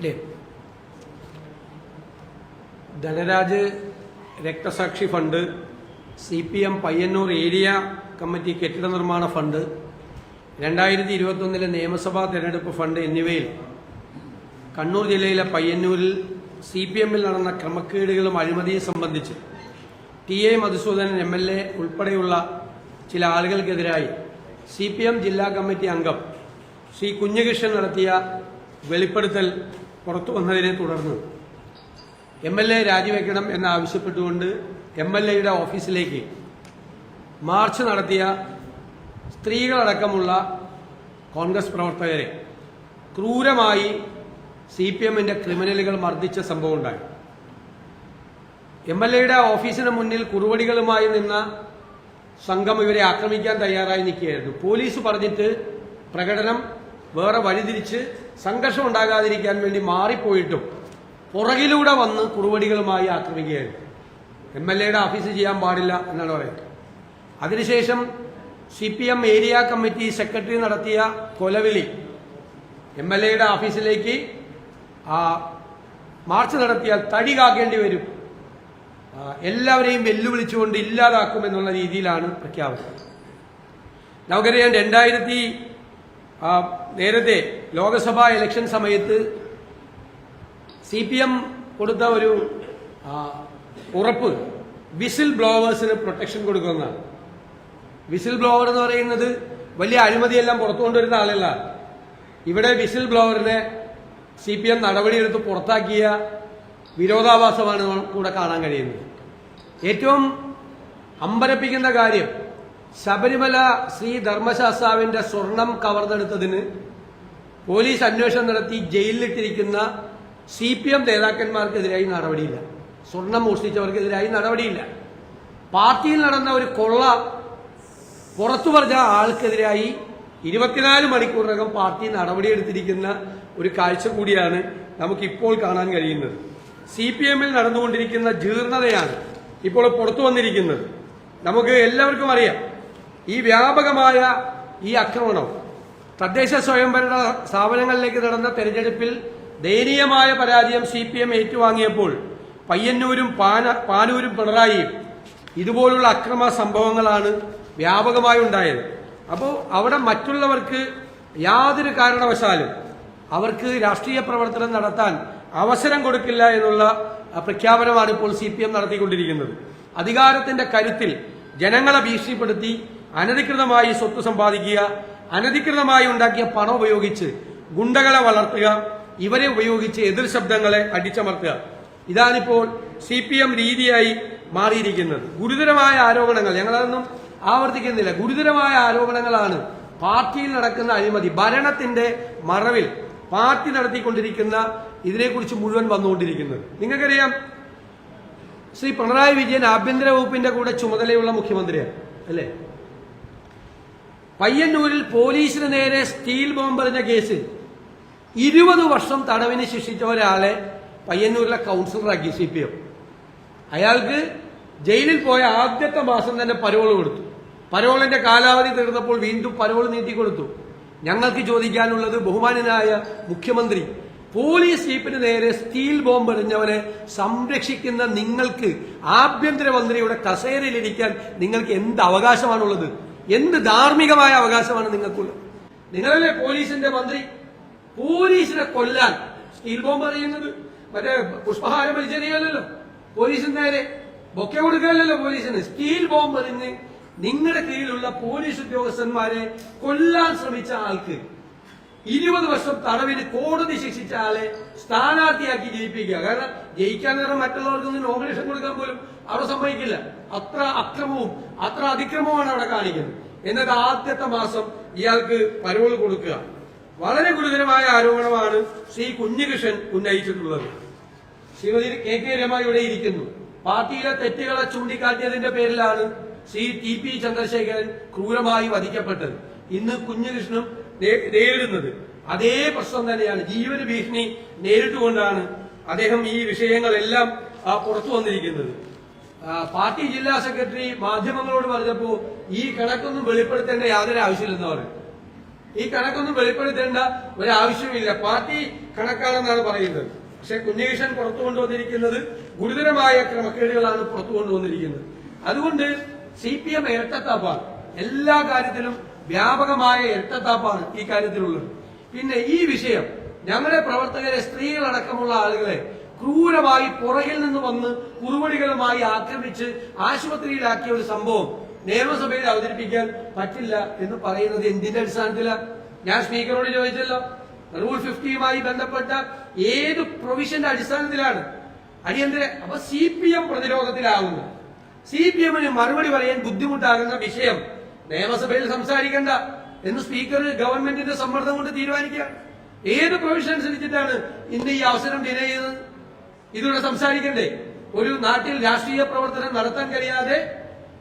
അല്ലേ ധനരാജ് രക്തസാക്ഷി fund C P M Payyanur area committee കെട്ടിട നിർമ്മാണ ഫണ്ട് രണ്ടായിരത്തി ഇരുപത്തൊന്നിലെ നിയമസഭാ തെരഞ്ഞെടുപ്പ് ഫണ്ട് എന്നിവയിൽ കണ്ണൂർ ജില്ലയിലെ പയ്യന്നൂരിൽ സി പി എമ്മിൽ നടന്ന ക്രമക്കേടുകളും അഴിമതിയും സംബന്ധിച്ച് T A Madhusoodanan M L A ഉൾപ്പെടെയുള്ള ചില ആളുകൾക്കെതിരായി സി പി എം ജില്ലാ കമ്മിറ്റി അംഗം ശ്രീ കുഞ്ഞുകൃഷ്ണൻ നടത്തിയ വെളിപ്പെടുത്തൽ പുറത്തു വന്നതിനെ തുടർന്ന് എം എൽ എ രാജിവെക്കണം എന്നാവശ്യപ്പെട്ടുകൊണ്ട് എം എൽ എയുടെ ഓഫീസിലേക്ക് മാർച്ച് നടത്തിയ സ്ത്രീകളടക്കമുള്ള കോൺഗ്രസ് പ്രവർത്തകരെ ക്രൂരമായി സി പി എമ്മിന്റെ ക്രിമിനലുകൾ മർദ്ദിച്ച സംഭവം ഉണ്ടായി. എം എൽ എയുടെ ഓഫീസിന് മുന്നിൽ കുറുവടികളുമായി നിന്ന സംഘം ഇവരെ ആക്രമിക്കാൻ തയ്യാറായി നിൽക്കുകയായിരുന്നു. പോലീസ് പറഞ്ഞിട്ട് പ്രകടനം വേറെ വഴിതിരിച്ച് സംഘർഷം ഉണ്ടാകാതിരിക്കാൻ വേണ്ടി മാറിപ്പോയിട്ടും പുറകിലൂടെ വന്ന് കുറുവടികളുമായി ആക്രമിക്കുകയായിരുന്നു. എം എൽ എയുടെ ഓഫീസ് ചെയ്യാൻ പാടില്ല എന്നാണ് പറയുന്നത്. അതിനുശേഷം C P M area committee secretary നടത്തിയ കൊലവിളി എം എൽ എയുടെ ഓഫീസിലേക്ക് ആ മാർച്ച് നടത്തിയാൽ തടി കാക്കേണ്ടി വരും. എല്ലാവരെയും വെല്ലുവിളിച്ചുകൊണ്ട് ഇല്ലാതാക്കുമെന്നുള്ള രീതിയിലാണ് പ്രഖ്യാപനം. നമുക്കറിയാം രണ്ടായിരത്തി നേരത്തെ ലോക്സഭാ ഇലക്ഷൻ സമയത്ത് സി പി എം കൊടുത്ത ഒരു ഉറപ്പ് വിസിൽ ബ്ലോവേഴ്സിന് പ്രൊട്ടക്ഷൻ കൊടുക്കുന്നതാണ്. വിസിൽ ബ്ലോവർ എന്ന് പറയുന്നത് വലിയ അഴിമതിയെല്ലാം പുറത്തു കൊണ്ടുവരുന്ന ആളല്ല. ഇവിടെ വിസിൽ ബ്ലോവറിനെ സി പി എം നടപടിയെടുത്ത് പുറത്താക്കിയ വിരോധാഭാസമാണ് കൂടെ കാണാൻ കഴിയുന്നത്. ഏറ്റവും അമ്പരപ്പിക്കുന്ന കാര്യം ശബരിമല ശ്രീ ധർമ്മശാസ്താവിന്റെ സ്വർണം കവർന്നെടുത്തതിന് പോലീസ് അന്വേഷണം നടത്തി ജയിലിലിട്ടിരിക്കുന്ന സി പി എം നേതാക്കന്മാർക്കെതിരായി നടപടിയില്ല. സ്വർണം മോഷ്ടിച്ചവർക്കെതിരായി നടപടിയില്ല. പാർട്ടിയിൽ നടന്ന ഒരു കൊള്ള പുറത്തു പറഞ്ഞ ആൾക്കെതിരായി ഇരുപത്തിനാല് മണിക്കൂറിനകം പാർട്ടി നടപടിയെടുത്തിരിക്കുന്ന ഒരു കാഴ്ച കൂടിയാണ് നമുക്കിപ്പോൾ കാണാൻ കഴിയുന്നത്. സി പി എമ്മിൽ നടന്നുകൊണ്ടിരിക്കുന്ന ജീർണതയാണ് ഇപ്പോൾ പുറത്തു വന്നിരിക്കുന്നത്. നമുക്ക് എല്ലാവർക്കും അറിയാം ഈ വ്യാപകമായ ഈ ആക്രമണം തദ്ദേശ സ്വയംഭരണ സ്ഥാപനങ്ങളിലേക്ക് നടന്ന തെരഞ്ഞെടുപ്പിൽ ദയനീയമായ പരാജയം സി പി എം ഏറ്റുവാങ്ങിയപ്പോൾ പയ്യന്നൂരും പാന പാനൂരും പിണറായിയും ഇതുപോലുള്ള അക്രമ സംഭവങ്ങളാണ് വ്യാപകമായി ഉണ്ടായത്. അപ്പോൾ അവിടെ മറ്റുള്ളവർക്ക് യാതൊരു കാരണവശാലും അവർക്ക് രാഷ്ട്രീയ പ്രവർത്തനം നടത്താൻ അവസരം കൊടുക്കില്ല എന്നുള്ള പ്രഖ്യാപനമാണ് ഇപ്പോൾ സി പി എം നടത്തിക്കൊണ്ടിരിക്കുന്നത്. അധികാരത്തിന്റെ കരുത്തിൽ ജനങ്ങളെ ഭീഷണിപ്പെടുത്തി അനധികൃതമായി സ്വത്ത് സമ്പാദിക്കുക അനധികൃതമായി ഉണ്ടാക്കിയ പണം ഉപയോഗിച്ച് ഗുണ്ടകളെ വളർത്തുക ഇവരെ ഉപയോഗിച്ച് എതിർ ശബ്ദങ്ങളെ അടിച്ചമർത്തുക. ഇതാണിപ്പോൾ സി പി എം രീതിയായി മാറിയിരിക്കുന്നത്. ഗുരുതരമായ ആരോപണങ്ങൾ ഞങ്ങളതൊന്നും ആവർത്തിക്കുന്നില്ല. ഗുരുതരമായ ആരോപണങ്ങളാണ് പാർട്ടിയിൽ നടക്കുന്ന അഴിമതി ഭരണത്തിന്റെ മറവിൽ പാർട്ടി നടത്തിക്കൊണ്ടിരിക്കുന്ന ഇതിനെക്കുറിച്ച് മുഴുവൻ വന്നുകൊണ്ടിരിക്കുന്നത്. നിങ്ങൾക്കറിയാം ശ്രീ പിണറായി വിജയൻ ആഭ്യന്തര വകുപ്പിന്റെ കൂടെ ചുമതലയുള്ള മുഖ്യമന്ത്രിയാണ് അല്ലേ? പയ്യന്നൂരിൽ പോലീസിന് നേരെ സ്റ്റീൽ ബോംബറിഞ്ഞ കേസിൽ ഇരുപത് വർഷം തടവിന് ശിക്ഷിച്ച ഒരാളെ പയ്യന്നൂരിലെ കൗൺസിലറാക്കി സി പി എം. അയാൾക്ക് ജയിലിൽ പോയ ആദ്യത്തെ മാസം തന്നെ പരോൾ കൊടുത്തു. പരോളിന്റെ കാലാവധി തീർന്നപ്പോൾ വീണ്ടും പരോൾ നീട്ടിക്കൊടുത്തു ഞങ്ങൾക്ക് ചോദിക്കാനുള്ളത് ബഹുമാനനായ മുഖ്യമന്ത്രി പോലീസ് ജീപ്പിന് നേരെ സ്റ്റീൽ ബോംബ് എറിഞ്ഞവനെ സംരക്ഷിക്കുന്ന നിങ്ങൾക്ക് ആഭ്യന്തരമന്ത്രിയുടെ കസേരയിലിരിക്കാൻ നിങ്ങൾക്ക് എന്ത് അവകാശമാണുള്ളത്? എന്ത് ധാർമ്മികമായ അവകാശമാണ് നിങ്ങൾക്കുള്ളത്? നിങ്ങളല്ലേ പോലീസിന്റെ മന്ത്രി? പോലീസിനെ കൊല്ലാൻ. സ്റ്റീൽ ബോംബ് അറിയുന്നത് മറ്റേ പുഷ്പഹാരം വലിച്ചെറിയല്ലോ പോലീസിന് നേരെ ബൊക്കെ കൊടുക്കാനല്ലോ പോലീസിന്. സ്റ്റീൽ ബോംബ് എറിഞ്ഞ് നിങ്ങളുടെ കീഴിലുള്ള പോലീസ് ഉദ്യോഗസ്ഥന്മാരെ കൊല്ലാൻ ശ്രമിച്ച ആൾക്ക് ഇരുപത് വർഷം തടവിന് കോടതി ശിക്ഷിച്ച ആളെ സ്ഥാനാർത്ഥിയാക്കി ജയിപ്പിക്കുക. കാരണം ജയിക്കാൻ നേരം മറ്റുള്ളവർക്കൊന്നും നോമിനേഷൻ കൊടുക്കാൻ പോലും അവിടെ സംഭവിക്കില്ല. അത്ര അക്രമവും അത്ര അതിക്രമവുമാണ് അവിടെ കാണിക്കുന്നത്. എന്നിട്ട് ആദ്യത്തെ മാസം ഇയാൾക്ക് പരോൾ കൊടുക്കുക. വളരെ ഗുരുതരമായ ആരോപണമാണ് ശ്രീ കുഞ്ഞികൃഷ്ണൻ ഉന്നയിച്ചിട്ടുള്ളത്. ശ്രീമതി കെ കെ രമ ഇവിടെ ഇരിക്കുന്നു. പാർട്ടിയിലെ തെറ്റുകളെ ചൂണ്ടിക്കാട്ടിയതിന്റെ പേരിലാണ് ശ്രീ ടി പി ചന്ദ്രശേഖരൻ ക്രൂരമായി വധിക്കപ്പെട്ടത്. ഇന്ന് കുഞ്ഞുകൃഷ്ണനും നേരിടുന്നത്. അതേ പ്രശ്നം തന്നെയാണ്. ജീവന ഭീഷണി നേരിട്ടുകൊണ്ടാണ് അദ്ദേഹം ഈ വിഷയങ്ങളെല്ലാം പുറത്തു വന്നിരിക്കുന്നത്. പാർട്ടി ജില്ലാ സെക്രട്ടറി മാധ്യമങ്ങളോട് പറഞ്ഞപ്പോ ഈ കണക്കൊന്നും വെളിപ്പെടുത്തേണ്ട യാതൊരു ആവശ്യമില്ലെന്ന് പറഞ്ഞു. ഈ കണക്കൊന്നും വെളിപ്പെടുത്തേണ്ട ഒരു ആവശ്യമില്ല പാർട്ടി കണക്കാണെന്നാണ് പറയുന്നത്. പക്ഷെ കുഞ്ഞകൃഷ്ണൻ പുറത്തു കൊണ്ടുവന്നിരിക്കുന്നത് ഗുരുതരമായ ക്രമക്കേടുകളാണ് പുറത്തു കൊണ്ടുവന്നിരിക്കുന്നത്. അതുകൊണ്ട് സി പി എം ഇരട്ടത്താപ്പാണ്. എല്ലാ കാര്യത്തിലും വ്യാപകമായ ഇരട്ടത്താപ്പാണ് ഈ കാര്യത്തിലുള്ളത്. പിന്നെ ഈ വിഷയം ഞങ്ങളുടെ പ്രവർത്തകരെ സ്ത്രീകളടക്കമുള്ള ആളുകളെ ക്രൂരമായി പുറകിൽ നിന്ന് വന്ന് കുറുവടികളുമായി ആക്രമിച്ച് ആശുപത്രിയിലാക്കിയ ഒരു സംഭവം നിയമസഭയിൽ അവതരിപ്പിക്കാൻ പറ്റില്ല എന്ന് പറയുന്നത് എന്തിന്റെ അടിസ്ഥാനത്തിലാണ് ഞാൻ സ്പീക്കറോട് ചോദിച്ചല്ലോ. റൂൾ ഫിഫ്റ്റിയുമായി ബന്ധപ്പെട്ട ഏത് പ്രൊവിഷന്റെ അടിസ്ഥാനത്തിലാണ്? അടിയന്തര അപ്പൊ സി പി എം പ്രതിരോധത്തിലാകുന്നു സി പി എമ്മിന് മറുപടി പറയാൻ ബുദ്ധിമുട്ടാകുന്ന വിഷയം നിയമസഭയിൽ സംസാരിക്കണ്ട എന്ന് സ്പീക്കർ ഗവൺമെന്റിന്റെ സമ്മർദ്ദം കൊണ്ട് തീരുമാനിക്കുക ഏത് പ്രൊവിഷൻ അനുസരിച്ചിട്ടാണ് ഇന്ന് ഈ അവസരം ഡിലേ ചെയ്തത് ഇതിലൂടെ സംസാരിക്കണ്ടേ. ഒരു നാട്ടിൽ രാഷ്ട്രീയ പ്രവർത്തനം നടത്താൻ കഴിയാതെ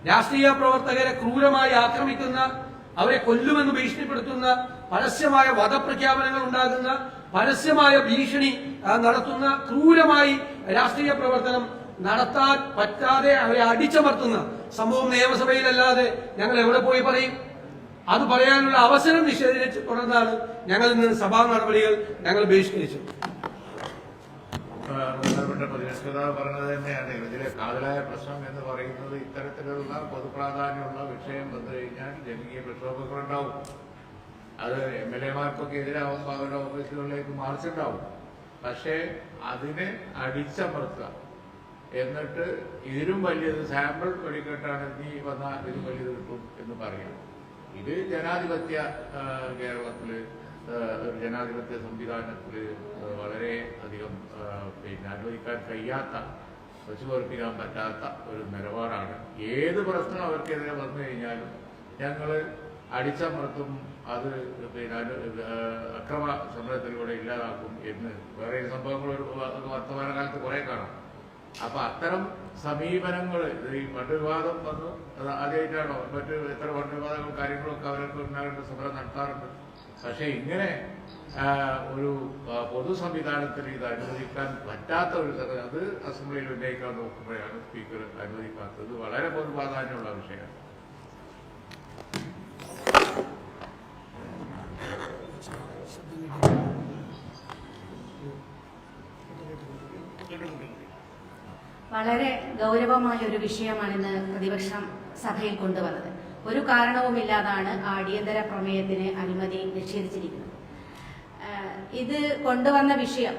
രാഷ്ട്രീയ പ്രവർത്തകരെ ക്രൂരമായി ആക്രമിക്കുന്ന അവരെ കൊല്ലുമെന്ന് ഭീഷണിപ്പെടുത്തുന്ന പരസ്യമായ വധപ്രഖ്യാപനങ്ങൾ ഉണ്ടാകുന്ന പരസ്യമായ ഭീഷണി നടത്തുന്ന ക്രൂരമായി രാഷ്ട്രീയ പ്രവർത്തനം നടത്താൻ പറ്റാതെ അവരെ അടിച്ചമർത്തുന്ന സംഭവം നിയമസഭയിലല്ലാതെ ഞങ്ങൾ എവിടെ പോയി പറയും? അത് പറയാനുള്ള അവസരം നിഷേധിച്ചു തുടർന്നാണ് ഞങ്ങൾ ഇന്ന് സഭാ നടപടികൾ ഞങ്ങൾ ബഹിഷ്കരിച്ചത് ബന്ധപ്പെട്ട പ്രതിപക്ഷതാവ് പറഞ്ഞത് തന്നെയാണ്. ഇതിലെ കാതലായ പ്രശ്നം എന്ന് പറയുന്നത് ഇത്തരത്തിലുള്ള പൊതുപ്രാധാന്യമുള്ള വിഷയം വന്നു കഴിഞ്ഞാൽ ജനകീയ പ്രക്ഷോഭങ്ങൾ ഉണ്ടാവും. അത് എം എൽ എമാർക്കൊക്കെ എതിരാവുമ്പോൾ അവരുടെ ഓഫീസുകളിലേക്ക് മാർച്ചുണ്ടാവും. പക്ഷേ അതിനെ അടിച്ചമർത്തുക. എന്നിട്ട് ഇതിലും വലിയത് സാമ്പിൾ വെടിക്കെട്ടാണ് നീ വന്നാൽ ഇതിലും വലിയത് കിട്ടും എന്ന് പറയാം ഇത് ജനാധിപത്യ കേരളത്തിൽ ഒരു ജനാധിപത്യ സംവിധാനത്തിൽ വളരെ അധികം പിന്നെ അനുവദിക്കാൻ കഴിയാത്ത വെച്ചുപൊറുപ്പിക്കാൻ പറ്റാത്ത ഒരു നിലപാടാണ്. ഏത് പ്രശ്നം അവർക്കെതിരെ വന്നു കഴിഞ്ഞാലും ഞങ്ങൾ അടിച്ചമർത്തും അത് പിന്നെ അക്രമ സമരത്തിലൂടെ ഇല്ലാതാക്കും എന്ന്. വേറെ സംഭവങ്ങൾ ഒരു വർത്തമാനകാലത്ത് കുറെ കാണാം. അപ്പൊ അത്തരം സമീപനങ്ങൾ ഈ ഫണ്ട് വിവാദം വന്നു. അത് ആദ്യമായിട്ടാണോ മറ്റ് എത്ര വിവാദങ്ങളും കാര്യങ്ങളൊക്കെ അവരൊക്കെ ഉണ്ടാകേണ്ട സമരം നടത്താറുണ്ട്. പക്ഷെ ഇങ്ങനെ ഒരു പൊതു സംവിധാനത്തിൽ ഇത് അനുവദിക്കാൻ പറ്റാത്ത ഒരു അത് അസംബ്ലിയിൽ ഉന്നയിക്കാൻ നോക്കുമ്പോഴാണ് സ്പീക്കർ അനുവദിക്കാത്തത്. വളരെ പൊതു പ്രാധാന്യമുള്ള വിഷയമാണ്. വളരെ ഗൗരവമായ ഒരു വിഷയമാണ് ഇന്ന് പ്രതിപക്ഷം സഭയിൽ കൊണ്ടുവന്നത്. ഒരു കാരണവുമില്ലാതാണ് ആടിയന്തര പ്രമേയത്തിന് അനുമതി നിഷേധിച്ചിരിക്കുന്നത്. ഇത് കൊണ്ടുവന്ന വിഷയം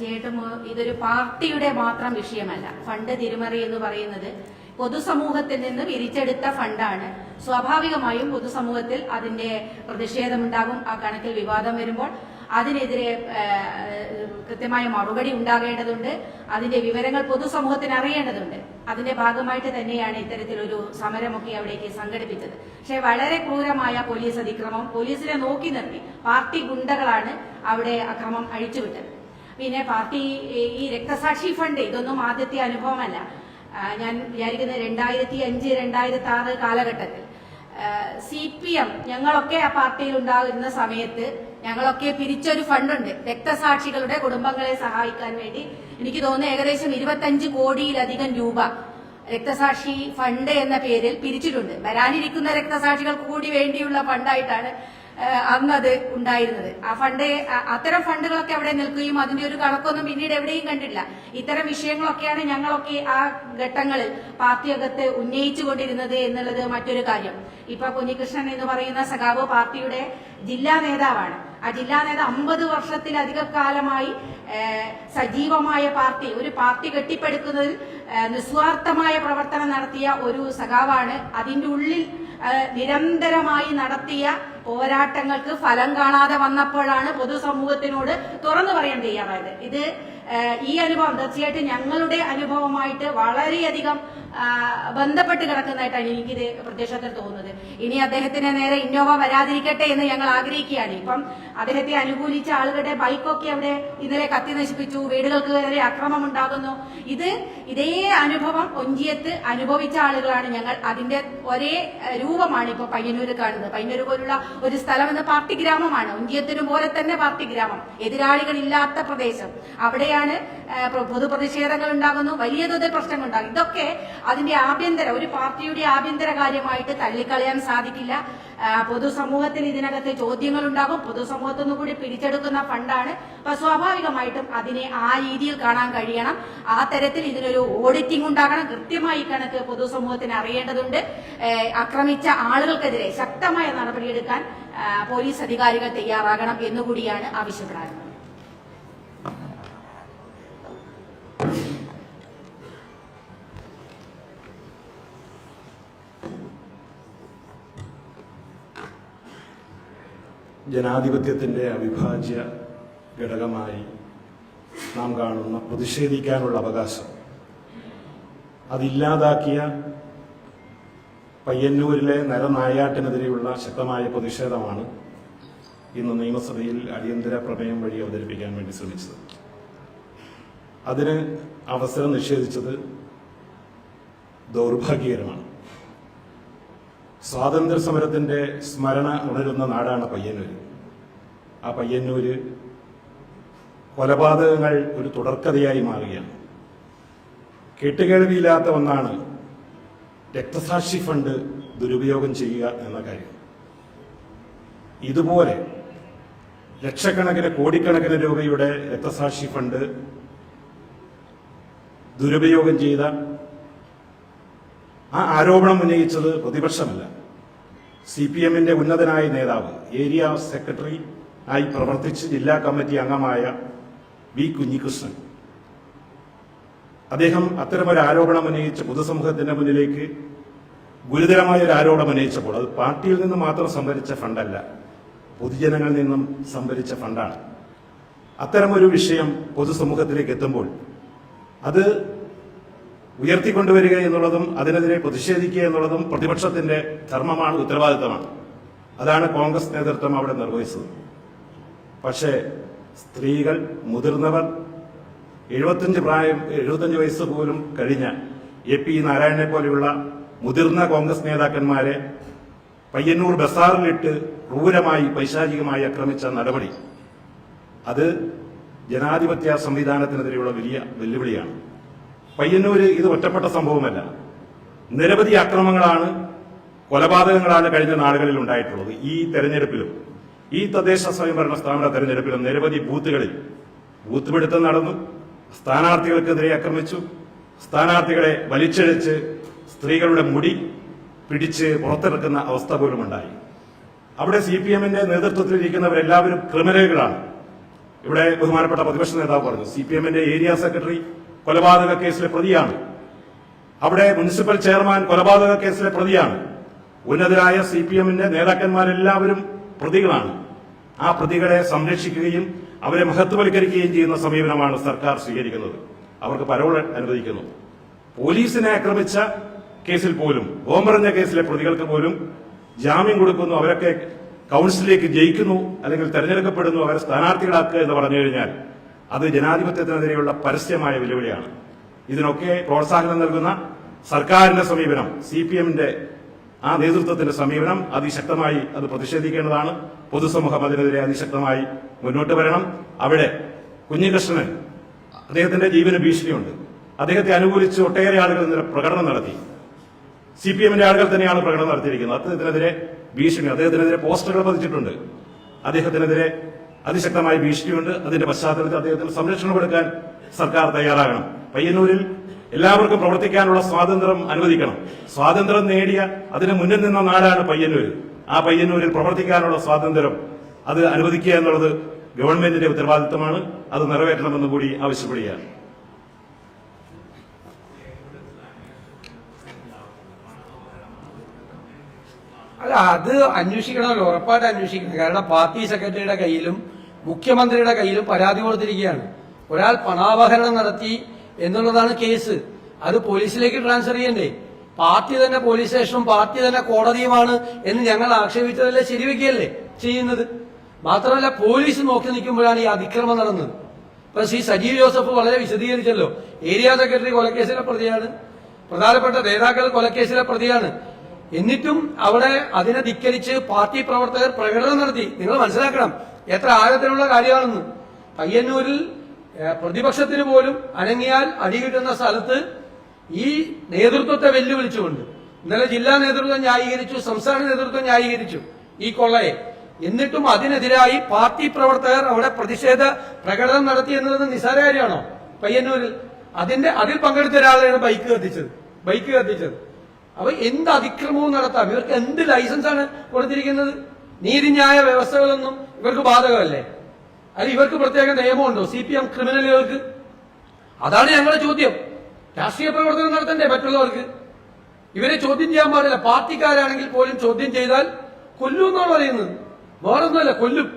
ചേട്ടൻ ഇതൊരു പാർട്ടിയുടെ മാത്രം വിഷയമല്ല. ഫണ്ട് തിരിമറി എന്ന് പറയുന്നത് പൊതുസമൂഹത്തിൽ നിന്ന് വിരിച്ചെടുത്ത ഫണ്ടാണ്. സ്വാഭാവികമായും പൊതുസമൂഹത്തിൽ അതിന്റെ പ്രതിഷേധമുണ്ടാകും. ആ കണക്കിൽ വിവാദം വരുമ്പോൾ അതിനെതിരെ കൃത്യമായ മറുപടി ഉണ്ടാകേണ്ടതുണ്ട്. അതിന്റെ വിവരങ്ങൾ പൊതുസമൂഹത്തിന് അറിയേണ്ടതുണ്ട്. അതിന്റെ ഭാഗമായിട്ട് തന്നെയാണ് ഇത്തരത്തിലൊരു സമരമൊക്കെ അവിടേക്ക് സംഘടിപ്പിച്ചത്. പക്ഷേ വളരെ ക്രൂരമായ പോലീസ് അതിക്രമം പോലീസിനെ നോക്കി നിർത്തി. പാർട്ടി ഗുണ്ടകളാണ് അവിടെ അക്രമം അഴിച്ചുവിട്ടത്. പിന്നെ പാർട്ടി ഈ- രക്തസാക്ഷി ഫണ്ട് ഇതൊന്നും ആദ്യത്തെ അനുഭവമല്ല. ഞാൻ വിചാരിക്കുന്നത് രണ്ടായിരത്തി അഞ്ച് രണ്ടായിരത്തി ആറ് കാലഘട്ടത്തിൽ സി പി എം ഞങ്ങളൊക്കെ ആ പാർട്ടിയിൽ ഉണ്ടാകുന്ന സമയത്ത് ഞങ്ങളൊക്കെ പിരിച്ചൊരു ഫണ്ടുണ്ട്. രക്തസാക്ഷികളുടെ കുടുംബങ്ങളെ സഹായിക്കാൻ വേണ്ടി. എനിക്ക് തോന്നുന്നു ഏകദേശം ഇരുപത്തഞ്ച് കോടിയിലധികം രൂപ രക്തസാക്ഷി ഫണ്ട് എന്ന പേരിൽ പിരിച്ചിട്ടുണ്ട്. വരാനിരിക്കുന്ന രക്തസാക്ഷികൾക്ക് കൂടി വേണ്ടിയുള്ള ഫണ്ടായിട്ടാണ് അന്നത് ഉണ്ടായിരുന്നത്. ആ ഫണ്ട് അത്തരം ഫണ്ടുകളൊക്കെ അവിടെ നിൽക്കുകയും അതിന്റെ ഒരു കണക്കൊന്നും പിന്നീട് എവിടെയും കണ്ടില്ല ഇത്തരം വിഷയങ്ങളൊക്കെയാണ് ഞങ്ങളൊക്കെ ആ ഘട്ടങ്ങളിൽ പാർട്ടിയകത്ത് ഉന്നയിച്ചുകൊണ്ടിരുന്നത് എന്നുള്ളത് മറ്റൊരു കാര്യം. ഇപ്പൊ കുഞ്ഞികൃഷ്ണൻ എന്ന് പറയുന്ന സഖാവ് പാർട്ടിയുടെ ജില്ലാ നേതാവാണ്. ആ അമ്പത് വർഷത്തിലധിക കാലമായി സജീവമായ പാർട്ടി ഒരു പാർട്ടി കെട്ടിപ്പടുക്കുന്നതിൽ നിസ്വാർത്ഥമായ പ്രവർത്തനം നടത്തിയ ഒരു സഖാവാണ് അതിന്റെ ഉള്ളിൽ നിരന്തരമായി നടത്തിയ പോരാട്ടങ്ങൾക്ക് ഫലം കാണാതെ വന്നപ്പോഴാണ് പൊതുസമൂഹത്തിനോട് തുറന്നു പറയാൻ തയ്യാറായത്. ഇത് ഈ അനുഭവം തീർച്ചയായിട്ടും ഞങ്ങളുടെ അനുഭവമായിട്ട് വളരെയധികം ബന്ധപ്പെട്ട് കിടക്കുന്നതായിട്ടാണ് എനിക്കിത് പ്രത്യക്ഷത്തിൽ തോന്നുന്നത്. ഇനി അദ്ദേഹത്തിന് നേരെ ഇന്നോവ വരാതിരിക്കട്ടെ എന്ന് ഞങ്ങൾ ആഗ്രഹിക്കുകയാണ്. ഇപ്പം അദ്ദേഹത്തെ അനുകൂലിച്ച ആളുകളുടെ ബൈക്കൊക്കെ അവിടെ ഇന്നലെ കത്തി നശിപ്പിച്ചു വീടുകൾക്ക് നേരെ അക്രമം ഉണ്ടാകുന്നു. ഇത് ഇതേ അനുഭവം ഒഞ്ചിയത്ത് അനുഭവിച്ച ആളുകളാണ് ഞങ്ങൾ. അതിന്റെ ഒരേ രൂപമാണ് ഇപ്പൊ പയ്യന്നൂര് കാണുന്നത്. പയ്യന്നൂര് പോലുള്ള ഒരു സ്ഥലം എന്ന പാർട്ടി ഗ്രാമമാണ്. ഒഞ്ചിയത്തിനു പോലെ തന്നെ പാർട്ടി ഗ്രാമം. എതിരാളികളില്ലാത്ത പ്രദേശം. അവിടെയാണ് പൊതുപ്രതിഷേധങ്ങൾ ഉണ്ടാകുന്നു. വലിയ തോതിൽ പ്രശ്നങ്ങൾ ഉണ്ടാകും. ഇതൊക്കെ അതിന്റെ ആഭ്യന്തര ഒരു പാർട്ടിയുടെ ആഭ്യന്തര കാര്യമായിട്ട് തള്ളിക്കളയാൻ സാധിക്കില്ല. പൊതുസമൂഹത്തിൽ ഇതിനകത്ത് ചോദ്യങ്ങൾ ഉണ്ടാകും പൊതുസമൂഹത്തിൽ നിന്ന് കൂടി പിരിച്ചെടുക്കുന്ന ഫണ്ടാണ്. അപ്പൊ സ്വാഭാവികമായിട്ടും അതിനെ ആ രീതിയിൽ കാണാൻ കഴിയണം. ആ തരത്തിൽ ഇതിനൊരു ഓഡിറ്റിംഗ് ഉണ്ടാകണം. കൃത്യമായി കണക്ക് പൊതുസമൂഹത്തിന് അറിയേണ്ടതുണ്ട്. ആക്രമിച്ച ആളുകൾക്കെതിരെ ശക്തമായ നടപടിയെടുക്കാൻ പോലീസ് അധികാരികൾ തയ്യാറാകണം എന്നുകൂടിയാണ് ആവശ്യപ്പെടാറുള്ളത് ജനാധിപത്യത്തിന്റെ അവിഭാജ്യ ഘടകമായി നാം കാണുന്ന പ്രതിഷേധിക്കാനുള്ള അവകാശം. അതില്ലാതാക്കിയ പയ്യന്നൂരിലെ നരനായാട്ടിനെതിരെയുള്ള ശക്തമായ പ്രതിഷേധമാണ് ഇന്ന് നിയമസഭയിൽ അടിയന്തര പ്രമേയം വഴി അവതരിപ്പിക്കാൻ വേണ്ടി ശ്രമിച്ചത്. അതിന് അവസരം നിഷേധിച്ചത് ദൗർഭാഗ്യകരമാണ്. സ്വാതന്ത്ര്യ സമരത്തിന്റെ സ്മരണ ഉണരുന്ന നാടാണ് പയ്യന്നൂര്. ആ പയ്യന്നൂര് കൊലപാതകങ്ങൾ ഒരു തുടർക്കഥയായി മാറുകയാണ്. കേട്ടുകേൾവിയില്ലാത്ത ഒന്നാണ് രക്തസാക്ഷി ഫണ്ട് ദുരുപയോഗം ചെയ്യുക എന്ന കാര്യം. ഇതുപോലെ ലക്ഷക്കണക്കിന് കോടിക്കണക്കിന് രൂപയുടെ രക്തസാക്ഷി ഫണ്ട് ദുരുപയോഗം ചെയ്ത ആ ആരോപണം ഉന്നയിച്ചത് പ്രതിപക്ഷമല്ല. സി പി എമ്മിന്റെ ഉന്നതനായ നേതാവ് ഏരിയ സെക്രട്ടറി ആയി പ്രവർത്തിച്ച് ജില്ലാ കമ്മിറ്റി അംഗമായ വി കുഞ്ഞികൃഷ്ണൻ. അദ്ദേഹം അത്തരമൊരു ആരോപണം ഉന്നയിച്ച് പൊതുസമൂഹത്തിന്റെ മുന്നിലേക്ക് ഗുരുതരമായ ഒരു ആരോപണം ഉന്നയിച്ചപ്പോൾ അത് പാർട്ടിയിൽ നിന്ന് മാത്രം സംഭരിച്ച ഫണ്ടല്ല പൊതുജനങ്ങളിൽ നിന്നും സംഭരിച്ച ഫണ്ടാണ്. അത്തരമൊരു വിഷയം പൊതുസമൂഹത്തിലേക്ക് എത്തുമ്പോൾ അത് ഉയർത്തിക്കൊണ്ടുവരിക എന്നുള്ളതും അതിനെതിരെ പ്രതിഷേധിക്കുക എന്നുള്ളതും പ്രതിപക്ഷത്തിന്റെ ധർമ്മമാണ് ഉത്തരവാദിത്തമാണ്. അതാണ് കോൺഗ്രസ് നേതൃത്വം അവിടെ നിർവഹിച്ചത്. പക്ഷേ സ്ത്രീകൾ മുതിർന്നവർ എഴുപത്തഞ്ച് പ്രായം എഴുപത്തഞ്ച് വയസ്സ് പോലും കഴിഞ്ഞ എ പി നാരായണനെ പോലെയുള്ള മുതിർന്ന കോൺഗ്രസ് നേതാക്കന്മാരെ പയ്യന്നൂർ ബസാറിലിട്ട് ക്രൂരമായി പൈശാചികമായി ആക്രമിച്ച നടപടി. അത് ജനാധിപത്യ സംവിധാനത്തിനെതിരെയുള്ള വലിയ വെല്ലുവിളിയാണ്. പയ്യന്നൂര് ഇത് ഒറ്റപ്പെട്ട സംഭവമല്ല. നിരവധി അക്രമങ്ങളാണ് കൊലപാതകങ്ങളാണ് കഴിഞ്ഞ നാളുകളിൽ ഉണ്ടായിട്ടുള്ളത്. ഈ തെരഞ്ഞെടുപ്പിലും ഈ തദ്ദേശ സ്വയംഭരണ സ്ഥാപന തെരഞ്ഞെടുപ്പിലും നിരവധി ബൂത്തുകളിൽ ബൂത്ത് പിടുത്തം നടന്നു. സ്ഥാനാർത്ഥികൾക്കെതിരെ ആക്രമിച്ചു. സ്ഥാനാർത്ഥികളെ വലിച്ചിഴച്ച് സ്ത്രീകളുടെ മുടി പിടിച്ച് പുറത്തിറക്കുന്ന അവസ്ഥ പോലും ഉണ്ടായി. അവിടെ സി പി എമ്മിന്റെ നേതൃത്വത്തിലിരിക്കുന്നവരെല്ലാവരും ക്രിമിനലുകളാണ്. ഇവിടെ ബഹുമാനപ്പെട്ട പ്രതിപക്ഷ നേതാവ് പറഞ്ഞു സി പി എമ്മിന്റെ ഏരിയ സെക്രട്ടറി കൊലപാതക കേസിലെ പ്രതിയാണ്. അവിടെ മുനിസിപ്പൽ ചെയർമാൻ കൊലപാതക കേസിലെ പ്രതിയാണ്. ഉന്നതരായ സി പി എമ്മിന്റെ നേതാക്കന്മാരെല്ലാവരും പ്രതികളാണ്. ആ പ്രതികളെ സംരക്ഷിക്കുകയും അവരെ മഹത്വവൽക്കരിക്കുകയും ചെയ്യുന്ന സമീപനമാണ് സർക്കാർ സ്വീകരിക്കുന്നത്. അവർക്ക് പരോൾ അനുവദിക്കുന്നു. പോലീസിനെ ആക്രമിച്ച കേസിൽ പോലും ഓമ്പറഞ്ഞ കേസിലെ പ്രതികൾക്ക് പോലും ജാമ്യം കൊടുക്കുന്നു. അവരൊക്കെ കൗൺസിലിലേക്ക് ജയിക്കുന്നു അല്ലെങ്കിൽ തെരഞ്ഞെടുക്കപ്പെടുന്നു. അവരെ സ്ഥാനാർത്ഥികളാക്കുക എന്ന് പറഞ്ഞു കഴിഞ്ഞാൽ അത് ജനാധിപത്യത്തിനെതിരെയുള്ള പരസ്യമായ വെല്ലുവിളിയാണ്. ഇതിനൊക്കെ പ്രോത്സാഹനം നൽകുന്ന സർക്കാരിന്റെ സമീപനം സി പി എമ്മിന്റെ ആ നേതൃത്വത്തിന്റെ സമീപനം അതിശക്തമായി അത് പ്രതിഷേധിക്കേണ്ടതാണ്. പൊതുസമൂഹം അതിനെതിരെ അതിശക്തമായി മുന്നോട്ട് വരണം. അവിടെ കുഞ്ഞികൃഷ്ണന് അദ്ദേഹത്തിന്റെ ജീവന ഭീഷണിയുണ്ട്. അദ്ദേഹത്തെ അനുകൂലിച്ച് ഒട്ടേറെ ആളുകൾ ഇന്നലെ പ്രകടനം നടത്തി. സി പി എമ്മിന്റെ ആളുകൾ തന്നെയാണ് പ്രകടനം നടത്തിയിരിക്കുന്നത്. അദ്ദേഹത്തിനെതിരെ ഭീഷണി അദ്ദേഹത്തിനെതിരെ പോസ്റ്ററുകൾ പതിച്ചിട്ടുണ്ട്. അദ്ദേഹത്തിനെതിരെ അതിശക്തമായ ഭീഷണിയുണ്ട്. അതിന്റെ പശ്ചാത്തലത്തിൽ അദ്ദേഹത്തിന് സംരക്ഷണം കൊടുക്കാൻ സർക്കാർ തയ്യാറാകണം. പയ്യന്നൂരിൽ എല്ലാവർക്കും പ്രവർത്തിക്കാനുള്ള സ്വാതന്ത്ര്യം അനുവദിക്കണം. സ്വാതന്ത്ര്യം നേടിയ അതിന് മുന്നിൽ നിന്ന നാടാണ് പയ്യന്നൂര്. ആ പയ്യന്നൂരിൽ പ്രവർത്തിക്കാനുള്ള സ്വാതന്ത്ര്യം അത് അനുവദിക്കുക എന്നുള്ളത് ഗവൺമെന്റിന്റെ ഉത്തരവാദിത്തമാണ്. അത് നിറവേറ്റണമെന്ന് കൂടി ആവശ്യപ്പെടുകയാണ്. അല്ല അത് അന്വേഷിക്കണമല്ലോ ഉറപ്പായിട്ട് അന്വേഷിക്കണം. കാരണം പാർട്ടി സെക്രട്ടറിയുടെ കയ്യിലും മുഖ്യമന്ത്രിയുടെ കയ്യിൽ പരാതി കൊടുത്തിരിക്കുകയാണ്. ഒരാൾ പണാപഹരണം നടത്തി എന്നുള്ളതാണ് കേസ്. അത് പോലീസിലേക്ക് ട്രാൻസ്ഫർ ചെയ്യണ്ടേ? പാർട്ടി തന്നെ പോലീസ് സ്റ്റേഷനും പാർട്ടി തന്നെ കോടതിയുമാണ് എന്ന് ഞങ്ങൾ ആക്ഷേപിച്ചതല്ലേ ശരിവെക്കുകയല്ലേ ചെയ്യുന്നത്? മാത്രമല്ല പോലീസ് നോക്കി നിൽക്കുമ്പോഴാണ് ഈ അതിക്രമം നടന്നത്. ഇപ്പൊ ശ്രീ സജീവ് ജോസഫ് വളരെ വിശദീകരിച്ചല്ലോ. ഏരിയ സെക്രട്ടറി കൊലക്കേസിലെ പ്രതിയാണ്. പ്രധാനപ്പെട്ട നേതാക്കൾ കൊലക്കേസിലെ പ്രതിയാണ്. എന്നിട്ടും അവിടെ അതിനെ ധിക്കരിച്ച് പാർട്ടി പ്രവർത്തകർ പ്രകടനം നടത്തി. നിങ്ങൾ മനസ്സിലാക്കണം. എത്ര ആഴത്തിലുള്ള കാര്യമാണെന്ന്. പയ്യന്നൂരിൽ പ്രതിപക്ഷത്തിന് പോലും അനങ്ങിയാൽ അടി കിട്ടുന്ന സ്ഥലത്ത് ഈ നേതൃത്വത്തെ വെല്ലുവിളിച്ചുകൊണ്ട് ഇന്നലെ ജില്ലാ നേതൃത്വം ന്യായീകരിച്ചു സംസ്ഥാന നേതൃത്വം ന്യായീകരിച്ചു ഈ കൊള്ളയെ. എന്നിട്ടും അതിനെതിരായി പാർട്ടി പ്രവർത്തകർ അവിടെ പ്രതിഷേധ പ്രകടനം നടത്തി എന്നത് നിസ്സാര കാര്യമാണോ? പയ്യന്നൂരിൽ അതിന്റെ അതിൽ പങ്കെടുത്ത ഒരാളെയാണ് ബൈക്ക് കത്തിച്ചത്. ബൈക്ക് കത്തിച്ചത്. അപ്പൊ എന്ത് അതിക്രമവും നടത്താം? ഇവർക്ക് എന്ത് ലൈസൻസാണ് കൊടുത്തിരിക്കുന്നത്? നീതിന്യായ വ്യവസ്ഥകളൊന്നും ഇവർക്ക് ബാധകമല്ലേ? അല്ല ഇവർക്ക് പ്രത്യേക നിയമമുണ്ടോ? സി പി എം ക്രിമിനലുകൾക്ക്? അതാണ് ഞങ്ങളുടെ ചോദ്യം. രാഷ്ട്രീയ പ്രവർത്തനം നടത്തണ്ടേ മറ്റുള്ളവർക്ക്? ഇവരെ ചോദ്യം ചെയ്യാൻ പാടില്ല. പാർട്ടിക്കാരാണെങ്കിൽ പോലും ചോദ്യം ചെയ്താൽ കൊല്ലുമെന്നാണ് പറയുന്നത്. വേറൊന്നുമല്ല കൊല്ലും.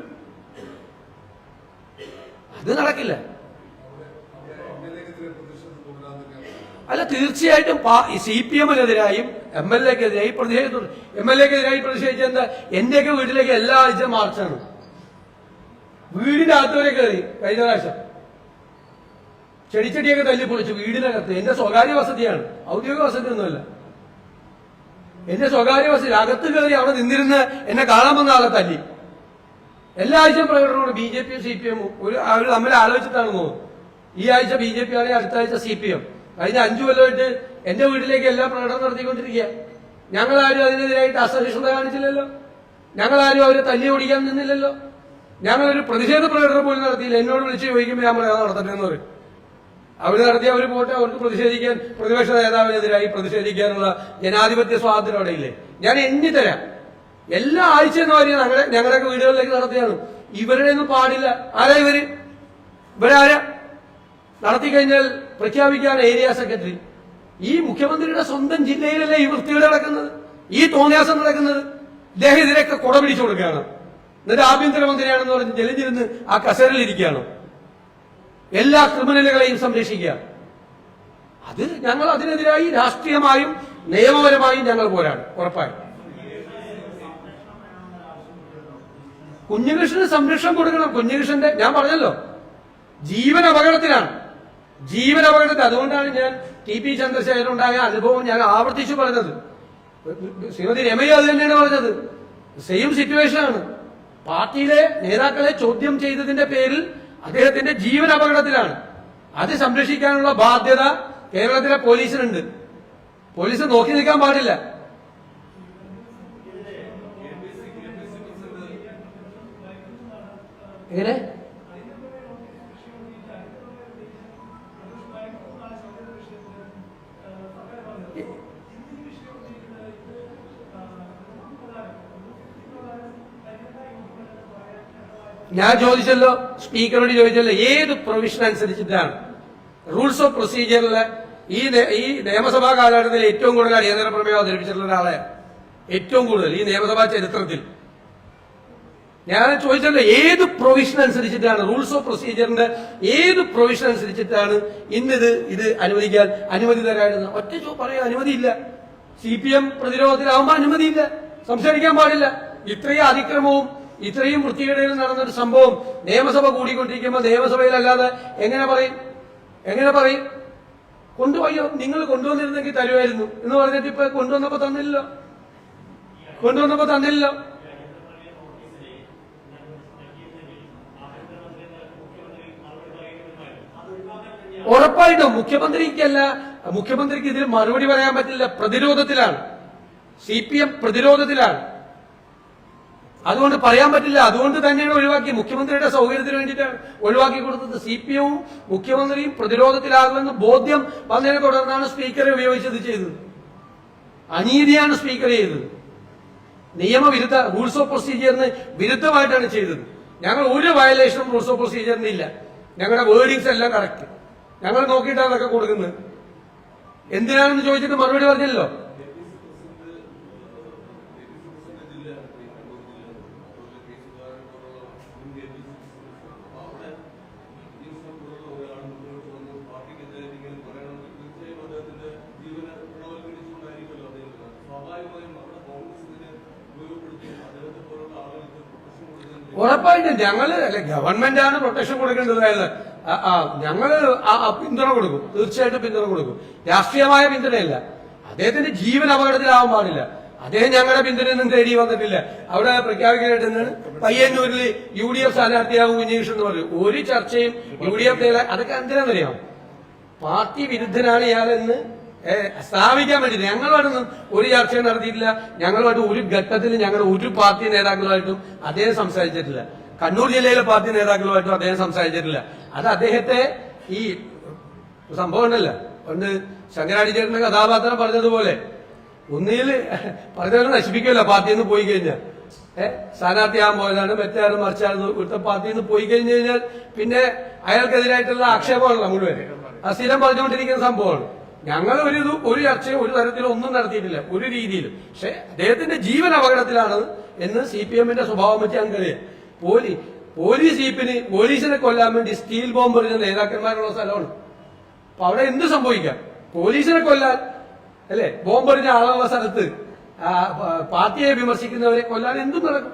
അത് നടക്കില്ല. അല്ല തീർച്ചയായിട്ടും സി പി എമ്മിനെതിരായും എം എൽ എക്കെതിരായി പ്രതിഷേധിച്ചു എം എൽ എക്കെതിരായി പ്രതിഷേധിച്ച എന്താ എന്റെയൊക്കെ വീട്ടിലേക്ക് എല്ലാ ആഴ്ച മാർച്ചാണ്. വീടിന്റെ അകത്ത് വരെ കയറി കഴിഞ്ഞ പ്രാവശ്യം. ചെടിച്ചെടിയൊക്കെ തല്ലി പൊളിച്ചു വീടിനകത്ത്. എന്റെ സ്വകാര്യ വസതിയാണ്. ഔദ്യോഗിക വസതി ഒന്നുമല്ല എന്റെ സ്വകാര്യ വസതി അകത്ത് കയറി അവിടെ നിന്നിരുന്ന് എന്നെ കാണാൻ വന്ന ആളെ തല്ലി. എല്ലാ ആഴ്ചയും പ്രകടനമാണ് ബി ജെ പിയും സി പി എമ്മും. ഒരു അവർ തമ്മിൽ ആലോചിച്ചിട്ടാണ് തോന്നുന്നു ഈ ആഴ്ച ബി ജെ പി ആണെങ്കിൽ അടുത്ത ആഴ്ച സി പി എം. കഴിഞ്ഞ അഞ്ചു കൊല്ലമായിട്ട് എന്റെ വീട്ടിലേക്ക് എല്ലാ പ്രകടനം നടത്തിക്കൊണ്ടിരിക്കുക. ഞങ്ങളാരും അതിനെതിരായിട്ട് അസഹിഷ്ണുത കാണിച്ചില്ലല്ലോ. ഞങ്ങളാരും അവരെ തല്ലി ഓടിക്കാൻ നിന്നില്ലല്ലോ. ഞങ്ങളൊരു പ്രതിഷേധ പ്രകടനം പോലും നടത്തിയില്ല. എന്നോട് വിളിച്ച് ചോദിക്കുമ്പോൾ ഞാൻ പറയാം നടത്തട്ടെ പറയും. അവർ നടത്തിയ അവർ പോട്ടെ അവർക്ക് പ്രതിഷേധിക്കാൻ പ്രതിപക്ഷ നേതാവിനെതിരായി പ്രതിഷേധിക്കാനുള്ള ജനാധിപത്യ സ്വാതന്ത്ര്യം അവിടെ ഇല്ലേ? ഞാൻ എണ്ണി തരാം എല്ലാ ആഴ്ചയും പറയും ഞങ്ങളുടെ ഞങ്ങളുടെയൊക്കെ വീടുകളിലേക്ക് നടത്തിയാണ്. ഇവരുടെ ഒന്നും പാടില്ല. ആരാ ഇവർ? ഇവരാരാ? നടത്തി കഴിഞ്ഞാൽ പ്രഖ്യാപിക്കാൻ ഏരിയ സെക്രട്ടറി. ഈ മുഖ്യമന്ത്രിയുടെ സ്വന്തം ജില്ലയിലല്ലേ ഈ വൃത്തികേട് നടക്കുന്നത്? ഈ തോന്നിയാസം നടക്കുന്നത്? ഇദ്ദേഹം ഇതിനൊക്കെ കുട പിടിച്ചു കൊടുക്കുകയാണ്. എന്നിട്ട് ആഭ്യന്തരമന്ത്രിയാണെന്ന് പറഞ്ഞ് ജലഞ്ചിരുന്ന് ആ കസേരയിൽ ഇരിക്കുകയാണോ എല്ലാ ക്രിമിനലുകളെയും സംരക്ഷിക്കുക. അത് ഞങ്ങൾ അതിനെതിരായി രാഷ്ട്രീയമായും നിയമപരമായും ഞങ്ങൾ പോരാടും. ഉറപ്പായും. കുഞ്ഞുകൃഷ്ണന് സംരക്ഷണം കൊടുക്കണം. കുഞ്ഞുകൃഷ്ണന്റെ ഞാൻ പറഞ്ഞല്ലോ. ജീവൻ അപകടത്തിലാണ്. ജീവൻ അപകടത്തിൽ. അതുകൊണ്ടാണ് ഞാൻ ടി പി ചന്ദ്രശേഖരനുണ്ടായ അനുഭവം ഞാൻ ആവർത്തിച്ചു പറഞ്ഞത്. ശ്രീമതി രമയോ അത് തന്നെയാണ് പറഞ്ഞത്. സെയിം സിറ്റുവേഷൻ ആണ്. പാർട്ടിയിലെ നേതാക്കളെ ചോദ്യം ചെയ്തതിന്റെ പേരിൽ അദ്ദേഹത്തിന്റെ ജീവൻ അപകടത്തിലാണ്. അത് സംരക്ഷിക്കാനുള്ള ബാധ്യത കേരളത്തിലെ പോലീസിനുണ്ട്. പോലീസ് നോക്കി നിൽക്കാൻ പാടില്ല. എങ്ങനെ? ഞാൻ ചോദിച്ചല്ലോ സ്പീക്കറോട് ചോദിച്ചല്ലോ ഏത് പ്രൊവിഷൻ അനുസരിച്ചിട്ടാണ്? റൂൾസ് ഓഫ് പ്രൊസീജിയറിൽ ഈ ഈ നിയമസഭാ കാലഘട്ടത്തിൽ ഏറ്റവും കൂടുതൽ അടിയന്തര പ്രമേയം അവതരിപ്പിച്ചിട്ടുള്ള ഒരാളെ ഏറ്റവും കൂടുതൽ ഈ നിയമസഭാ ചരിത്രത്തിൽ. ഞാൻ ചോദിച്ചല്ലോ ഏത് പ്രൊവിഷൻ അനുസരിച്ചിട്ടാണ്? റൂൾസ് ഓഫ് പ്രൊസീജിയറിന്റെ ഏത് പ്രൊവിഷൻ അനുസരിച്ചിട്ടാണ് ഇന്നിത് ഇത് അനുവദിക്കാൻ അനുമതി തരാനെന്ന്? ഒറ്റ ചോ പറയാൻ അനുമതിയില്ല. സി പി എം പ്രതിരോധത്തിലാവുമ്പോൾ അനുമതിയില്ല. സംസാരിക്കാൻ പാടില്ല. ഇത്രയും അതിക്രമവും ഇത്രയും വൃത്തികേടുകൾ നടന്നൊരു സംഭവം നിയമസഭ കൂടിക്കൊണ്ടിരിക്കുമ്പോൾ നിയമസഭയിലല്ലാതെ എങ്ങനെ പറയും? എങ്ങനെ പറയും? കൊണ്ടുപോയോ? നിങ്ങൾ കൊണ്ടുവന്നിരുന്നെങ്കിൽ തരുമായിരുന്നു. എന്ന് പറഞ്ഞിട്ട് ഇപ്പൊ കൊണ്ടുവന്നപ്പോ തന്നില്ലല്ലോ. കൊണ്ടുവന്നപ്പോ തന്നില്ലല്ലോ. ഉറപ്പായിട്ടും മുഖ്യമന്ത്രിക്കല്ല മുഖ്യമന്ത്രിക്ക് ഇതിൽ മറുപടി പറയാൻ പറ്റില്ല. പ്രതിരോധത്തിലാണ്. സി പി എം പ്രതിരോധത്തിലാണ്. അതുകൊണ്ട് പറയാൻ പറ്റില്ല. അതുകൊണ്ട് തന്നെയാണ് ഒഴിവാക്കി. മുഖ്യമന്ത്രിയുടെ സൗകര്യത്തിന് വേണ്ടിയിട്ടാണ് ഒഴിവാക്കി കൊടുത്തത്. സി പി എമ്മും മുഖ്യമന്ത്രിയും പ്രതിരോധത്തിലാകുമെന്ന് ബോധ്യം വന്നതിനെ തുടർന്നാണ് സ്പീക്കറെ ഉപയോഗിച്ചത് ചെയ്തത്. അനീതിയാണ് സ്പീക്കർ ചെയ്തത്. നിയമവിരുദ്ധ റൂൾസ് ഓഫ് പ്രൊസീജിയറിന് വിരുദ്ധമായിട്ടാണ് ചെയ്തത്. ഞങ്ങൾ ഒരു വയലേഷനും റൂൾസ് ഓഫ് പ്രൊസീജിയറിന് ഇല്ല. ഞങ്ങളുടെ വേർഡിങ്സ് എല്ലാം കറക്റ്റ്. ഞങ്ങൾ നോക്കിയിട്ടാണ് അതൊക്കെ കൊടുക്കുന്നത്. എന്തിനാണെന്ന് ചോദിച്ചിട്ട് മറുപടി പറഞ്ഞല്ലോ ഞങ്ങൾ അല്ലെ ഗവൺമെന്റ് ആണ് പ്രൊട്ടക്ഷൻ കൊടുക്കേണ്ടത് അതായത് ആ, ആ, ഞങ്ങൾ പിന്തുണ കൊടുക്കും. തീർച്ചയായിട്ടും പിന്തുണ കൊടുക്കും. രാഷ്ട്രീയമായ പിന്തുണയല്ല. അദ്ദേഹത്തിന്റെ ജീവൻ അപകടത്തിലാവാൻ പാടില്ല. അദ്ദേഹം ഞങ്ങളുടെ പിന്തുണയൊന്നും തേടി വന്നിട്ടില്ല. അവിടെ പ്രഖ്യാപിക്കാനായിട്ടാണ് പയ്യന്നൂരിൽ യു ഡി എഫ് സ്ഥാനാർത്ഥിയാവും ഉന്നയിച്ചു എന്ന് പറഞ്ഞു. ഒരു ചർച്ചയും യു ഡി എഫ് അതൊക്കെ എന്തിനാണെന്നറിയാം പാർട്ടി വിരുദ്ധനാണ് ഇയാളെന്ന് സ്ഥാപിക്കാൻ വേണ്ടി ഞങ്ങളുമായിട്ടൊന്നും ഒരു ചർച്ചയും നടത്തിയിട്ടില്ല. ഞങ്ങളുമായിട്ട് ഒരു ഘട്ടത്തിൽ ഞങ്ങൾ ഒരു പാർട്ടി നേതാക്കളുമായിട്ടും അദ്ദേഹം സംസാരിച്ചിട്ടില്ല. കണ്ണൂർ ജില്ലയിലെ പാർട്ടി നേതാക്കളുമായിട്ടും അദ്ദേഹം സംസാരിച്ചിട്ടില്ല. അത് അദ്ദേഹത്തെ ഈ സംഭവം ഉണ്ടല്ലോ. പണ്ട് ശങ്കരാടി ചേട്ടന്റെ കഥാപാത്രം പറഞ്ഞതുപോലെ. ഒന്നിയിൽ പറഞ്ഞവരെ നശിപ്പിക്കുമല്ലോ പാർട്ടിയിൽ നിന്ന് പോയി കഴിഞ്ഞാൽ. ഏഹ് സ്ഥാനാർത്ഥിയാകാൻ പോയതാണ് മറ്റാരും മറിച്ചാണ്. ഇവിടുത്തെ പാർട്ടിയിൽ നിന്ന് പോയി കഴിഞ്ഞു കഴിഞ്ഞാൽ പിന്നെ അയാൾക്കെതിരായിട്ടുള്ള ആക്ഷേപമാണല്ലോ മുഴുവൻ ആ സ്ഥിരം പറഞ്ഞുകൊണ്ടിരിക്കുന്ന സംഭവമാണ്. ഞങ്ങൾ ഒരു ഒരു ചർച്ചയും ഒരു തരത്തിലും ഒന്നും നടത്തിയിട്ടില്ല. ഒരു രീതിയിലും. പക്ഷെ അദ്ദേഹത്തിന്റെ ജീവൻ അപകടത്തിലാണ് എന്ന് സി പി എമ്മിന്റെ സ്വഭാവം വെച്ച് ഞങ്ങൾക്കറിയാം പോലീ പോലീസ് ജീപ്പിന് പോലീസിനെ കൊല്ലാൻ വേണ്ടി സ്റ്റീൽ ബോംബ് എറിഞ്ഞ നേതാക്കന്മാരുള്ള സ്ഥലമാണ്. അപ്പൊ അവിടെ എന്ത് സംഭവിക്കാം? പോലീസിനെ കൊല്ലാൻ അല്ലെ? ബോംബെറിഞ്ഞ ആളുള്ള സ്ഥലത്ത് പാർട്ടിയെ വിമർശിക്കുന്നവരെ കൊല്ലാൻ എന്തും നടക്കും.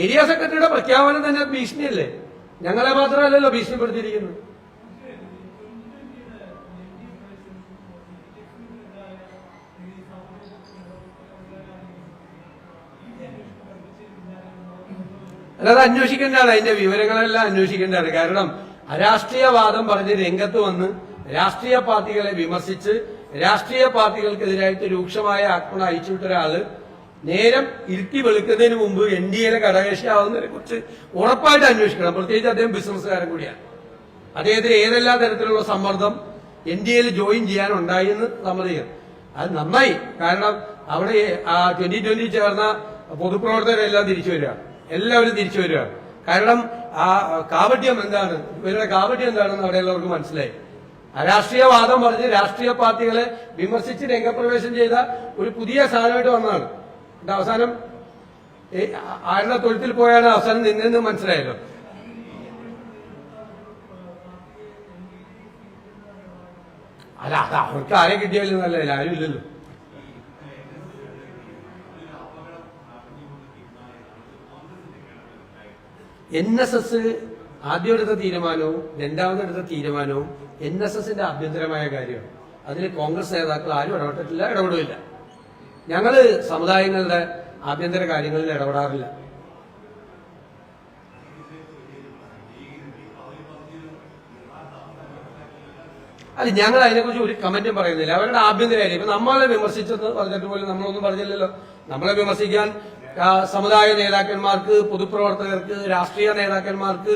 ഏരിയ സെക്രട്ടറിയുടെ പ്രഖ്യാപനം തന്നെ ഭീഷണിയല്ലേ? ഞങ്ങളെ മാത്രമല്ലല്ലോ ഭീഷണിപ്പെടുത്തിയിരിക്കുന്നത്. അല്ലാതെ അന്വേഷിക്കേണ്ടതാണ് അതിന്റെ വിവരങ്ങളെല്ലാം അന്വേഷിക്കേണ്ടതാണ്. കാരണം അരാഷ്ട്രീയവാദം പറഞ്ഞ് രംഗത്ത് വന്ന് രാഷ്ട്രീയ പാർട്ടികളെ വിമർശിച്ച് രാഷ്ട്രീയ പാർട്ടികൾക്കെതിരായിട്ട് രൂക്ഷമായ ആക്രമണം അയച്ചുവിട്ട ഒരാൾ നേരം ഇരുട്ടി വെളുക്കുന്നതിന് മുമ്പ് എൻ ഡി എയിലെ ഘടകകക്ഷിയാവുന്നതിനെ കുറിച്ച് ഉറപ്പായിട്ട് അന്വേഷിക്കണം. പ്രത്യേകിച്ച് അദ്ദേഹം ബിസിനസ്സുകാരൻ കൂടിയാണ്. അദ്ദേഹത്തിന് ഏതെല്ലാ തരത്തിലുള്ള സമ്മർദ്ദം എൻ ഡി എയിൽ ജോയിൻ ചെയ്യാനുണ്ടായി എന്ന് സമ്മതിക്കണം അത് നന്നായി. കാരണം അവിടെ ട്വന്റി ട്വന്റി ചേർന്ന പൊതുപ്രവർത്തകരെല്ലാം തിരിച്ചു വരികയാണ് എല്ലാവരും തിരിച്ചു വരികയാണ് കാരണം ആ കാപട്യം എന്താണ്? ഇവരുടെ കാപട്യം എന്താണെന്ന് അവിടെ അവിടെയുള്ളവർക്ക് മനസ്സിലായി. രാഷ്ട്രീയവാദം പറഞ്ഞ് രാഷ്ട്രീയ പാർട്ടികളെ വിമർശിച്ച് രംഗപ്രവേശം ചെയ്ത ഒരു പുതിയ സാധനമായിട്ട് വന്നതാണ്. എന്നിട്ട് അവസാനം ആരുടെ തൊഴുത്തിൽ പോയാണ് അവസാനം നിന്നെന്ന് മനസ്സിലായല്ലോ. അല്ല അത് അവർക്ക് ആരെ കിട്ടിയാലും നല്ലതല്ല ആരും ഇല്ലല്ലോ. എൻ എസ് എസ് ആദ്യം എടുത്ത തീരുമാനവും രണ്ടാമതെടുത്ത തീരുമാനവും എൻ എസ് എസിന്റെ ആഭ്യന്തരമായ കാര്യമാണ്. അതിൽ കോൺഗ്രസ് നേതാക്കൾ ആരും ഇടപെട്ടിട്ടില്ല ഇടപെടില്ല ഞങ്ങൾ സമുദായങ്ങളുടെ ആഭ്യന്തര കാര്യങ്ങളിൽ ഇടപെടാറില്ല. അല്ല ഞങ്ങൾ അതിനെക്കുറിച്ച് ഒരു കമന്റും പറയുന്നില്ല. അവരുടെ ആഭ്യന്തര കാര്യം ഇപ്പൊ നമ്മളെ വിമർശിച്ചെന്ന് പറഞ്ഞിട്ട് പോലും നമ്മളൊന്നും പറഞ്ഞില്ലല്ലോ. നമ്മളെ വിമർശിക്കാൻ സമുദായ നേതാക്കന്മാർക്ക് പൊതുപ്രവർത്തകർക്ക് രാഷ്ട്രീയ നേതാക്കന്മാർക്ക്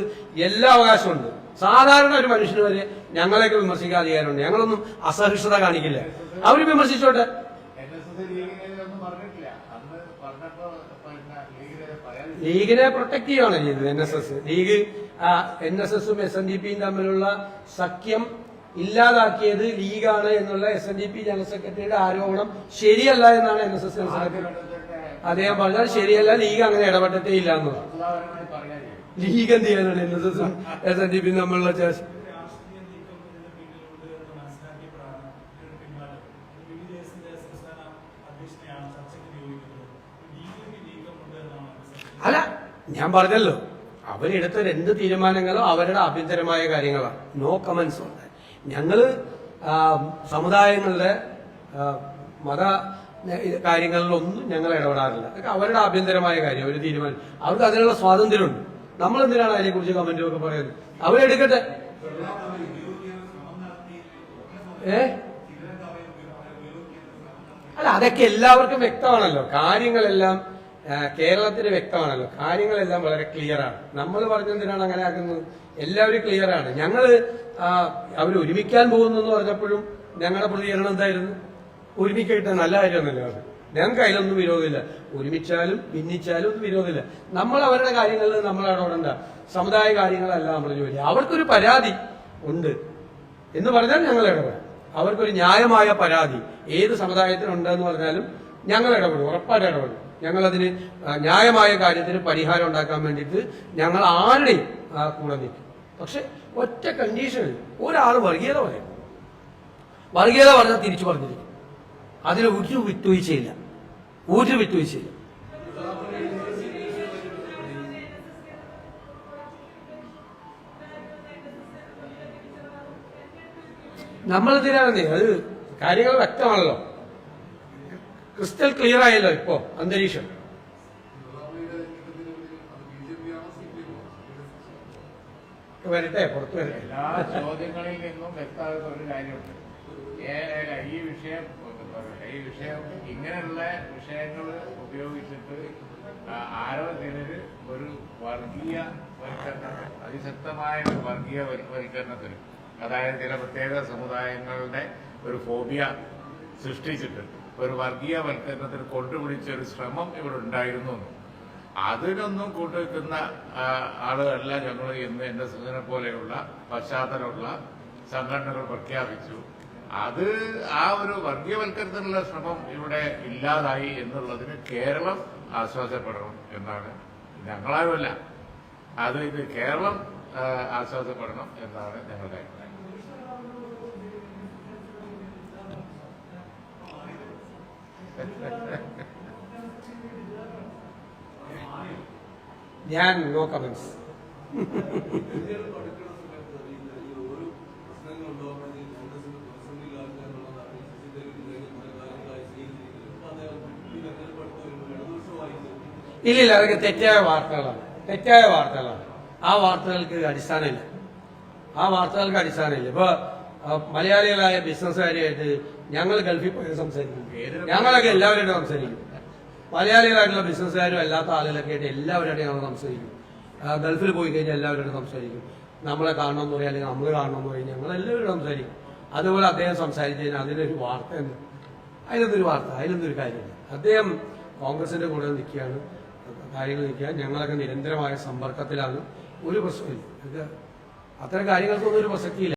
എല്ലാ അവകാശമുണ്ട്. സാധാരണ ഒരു മനുഷ്യന് വരെ ഞങ്ങളെയൊക്കെ വിമർശിക്കാൻ അധികാരമുണ്ട്. ഞങ്ങളൊന്നും അസഹിഷ്ണുത കാണിക്കില്ല. അവർ വിമർശിച്ചോട്ടെ? ലീഗിനെ പ്രൊട്ടക്ട് ചെയ്യുകയാണ് ചെയ്തത് N S S. League N S എസും എസ് എൻ ഡി പിയും തമ്മിലുള്ള സഖ്യം ഇല്ലാതാക്കിയത് ലീഗാണ് എന്നുള്ള S N D P general സെക്രട്ടറിയുടെ ആരോപണം ശരിയല്ല എന്നാണ് N S S general secretary അദ്ദേഹം പറഞ്ഞാൽ ശരിയല്ല ലീഗ് അങ്ങനെ ഇടപെട്ടിട്ടേ ഇല്ല എന്ന് പറഞ്ഞു. ഉദാഹരണമായി ലീഗ് എന്ത് ചെയ്യാനാണ്? എൻ എസ് അല്ല ഞാൻ പറഞ്ഞല്ലോ. അവരെടുത്ത രണ്ട് തീരുമാനങ്ങളും അവരുടെ ആഭ്യന്തരമായ കാര്യങ്ങളാണ്. നോ കമന്റ്സ് ഉണ്ട് ഞങ്ങൾ സമുദായങ്ങളുടെ മത കാര്യങ്ങളിലൊന്നും ഞങ്ങൾ ഇടപെടാറില്ല. അവരുടെ ആഭ്യന്തരമായ കാര്യം അവർ തീരുമാനം. അവർക്ക് അതിനുള്ള സ്വാതന്ത്ര്യമുണ്ട്. നമ്മൾ എന്തിനാണ് അതിനെക്കുറിച്ച് കമന്റും ഒക്കെ പറയുന്നത്? അവരെടുക്കട്ടെ. ഏ? അല്ല അതൊക്കെ എല്ലാവർക്കും വ്യക്തമാണല്ലോ. കാര്യങ്ങളെല്ലാം കേരളത്തിന് വ്യക്തമാണല്ലോ. കാര്യങ്ങളെല്ലാം വളരെ ക്ലിയർ ആണ് നമ്മൾ പറഞ്ഞെന്തിനാണ് അങ്ങനെ ആക്കുന്നത്? എല്ലാവരും ക്ലിയർ ആണ് ഞങ്ങൾ അവർ ഒരുമിക്കാൻ പോകുന്നു എന്ന് പറഞ്ഞപ്പോഴും ഞങ്ങളുടെ പ്രതികരണം എന്തായിരുന്നു? ഒരുമിക്കട്ടെ നല്ല കാര്യമൊന്നുമല്ലോ. ഞങ്ങൾക്ക് അതിലൊന്നും വിരോധമില്ല. ഒരുമിച്ചാലും ഭിന്നിച്ചാലും ഒന്നും വിരോധമില്ല. നമ്മൾ അവരുടെ കാര്യങ്ങളിൽ നമ്മൾ ഇടപെടണ്ട. സമുദായ കാര്യങ്ങളല്ല നമ്മൾ ജോലി. അവർക്കൊരു പരാതി ഉണ്ട് എന്ന് പറഞ്ഞാൽ ഞങ്ങൾ ഇടപെടാം. അവർക്കൊരു ന്യായമായ പരാതി ഏത് സമുദായത്തിനുണ്ടെന്ന് പറഞ്ഞാലും ഞങ്ങൾ ഇടപെടും. ഉറപ്പായിട്ട് ഇടപെടും. ഞങ്ങളതിന് ന്യായമായ കാര്യത്തിന് പരിഹാരം ഉണ്ടാക്കാൻ വേണ്ടിയിട്ട് ഞങ്ങൾ ആരുടെയും കൂടെ നിൽക്കും. പക്ഷെ ഒറ്റ കണ്ടീഷനിൽ ഒരാൾ വർഗീയത പറയും. വർഗീയത പറഞ്ഞാൽ തിരിച്ചു പറഞ്ഞിരിക്കും. അതിൽ ഒരു വിട്ടുവീഴ്ചയില്ല ഒരു വിട്ടുവീഴ്ചയില്ല നമ്മൾ എന്തിനാണെന്നേ അത് കാര്യങ്ങൾ വ്യക്തമാണല്ലോ. ക്രിസ്റ്റൽ ക്ലിയർ ആയല്ലോ ഇപ്പോ അന്തരീക്ഷം. വരട്ടെ പുറത്തു വരട്ടെ. എല്ലാ ചോദ്യങ്ങളിൽ നിന്നും വ്യക്തമാകുന്ന ഒരു കാര്യമുണ്ട്. ഈ വിഷയം ഈ വിഷയം ഇങ്ങനെയുള്ള വിഷയങ്ങൾ ഉപയോഗിച്ചിട്ട് ആരോ ചിലര് ഒരു വർഗീയ വൽക്കരണത്തിന് അതിശക്തമായ ഒരു വർഗീയ വൽ- വൽക്കരണത്തിന് അതായത് ചില പ്രത്യേക സമുദായങ്ങളുടെ ഒരു ഫോബിയ സൃഷ്ടിച്ചിട്ട് ഒരു വർഗീയ വൽക്കരണത്തിന് കൊണ്ടുപിടിച്ച ഒരു ശ്രമം ഇവിടെ ഉണ്ടായിരുന്നു. അതിനൊന്നും കൂട്ടുവെക്കുന്ന ആളുകളല്ല ഞങ്ങൾ ഇന്ന് എന്റെ സൂചന പോലെയുള്ള പശ്ചാത്തലമുള്ള സംഘടനകൾ പ്രഖ്യാപിച്ചു. അത് ആ ഒരു വർഗീയവൽക്കരണത്തിനുള്ള ശ്രമം ഇവിടെ ഇല്ലാതായി എന്നുള്ളതിന് കേരളം ആശ്വാസപ്പെടണം എന്നാണ്. ഞങ്ങളാരുമല്ല. അത് ഇത് കേരളം ആശ്വാസപ്പെടണം എന്നാണ് ഞങ്ങളുടെ അഭിപ്രായം. ഞാൻ നോ ഇല്ലില്ല അതൊക്കെ തെറ്റായ വാർത്തകളാണ്. തെറ്റായ വാർത്തകളാണ്. ആ വാർത്തകൾക്ക് അടിസ്ഥാനമില്ല. ആ വാർത്തകൾക്ക് അടിസ്ഥാനമില്ല. ഇപ്പൊ മലയാളികളായ ബിസിനസ്സുകാരുമായിട്ട് ഞങ്ങൾ ഗൾഫിൽ പോയി സംസാരിക്കും. ഞങ്ങളൊക്കെ എല്ലാവരുമായിട്ട് സംസാരിക്കും. മലയാളികളായിട്ടുള്ള ബിസിനസ്സുകാരും അല്ലാത്ത ആളുകളൊക്കെ ആയിട്ട് എല്ലാവരുമായിട്ട് ഞങ്ങൾ സംസാരിക്കും. ഗൾഫിൽ പോയി കഴിഞ്ഞാൽ എല്ലാവരോടും സംസാരിക്കും. നമ്മളെ കാണണമെന്ന് പറയും അല്ലെങ്കിൽ നമ്മൾ കാണണമെന്ന് പറയും ഞങ്ങൾ എല്ലാവരോടും സംസാരിക്കും. അതുപോലെ അദ്ദേഹം സംസാരിച്ചു കഴിഞ്ഞാൽ അതിനൊരു വാർത്ത ഉണ്ട് അതിലൊന്നൊരു വാർത്ത അതിലൊന്നൊരു കാര്യമില്ല. അദ്ദേഹം കോൺഗ്രസിന്റെ കൂടെ നിൽക്കുകയാണ്. കാര്യങ്ങൾ നിൽക്കുക ഞങ്ങളൊക്കെ നിരന്തരമായ സമ്പർക്കത്തിലാണ്. ഒരു പ്രശ്നമില്ല അത്തരം കാര്യങ്ങൾക്കൊന്നും ഒരു പ്രസക്തിയില്ല.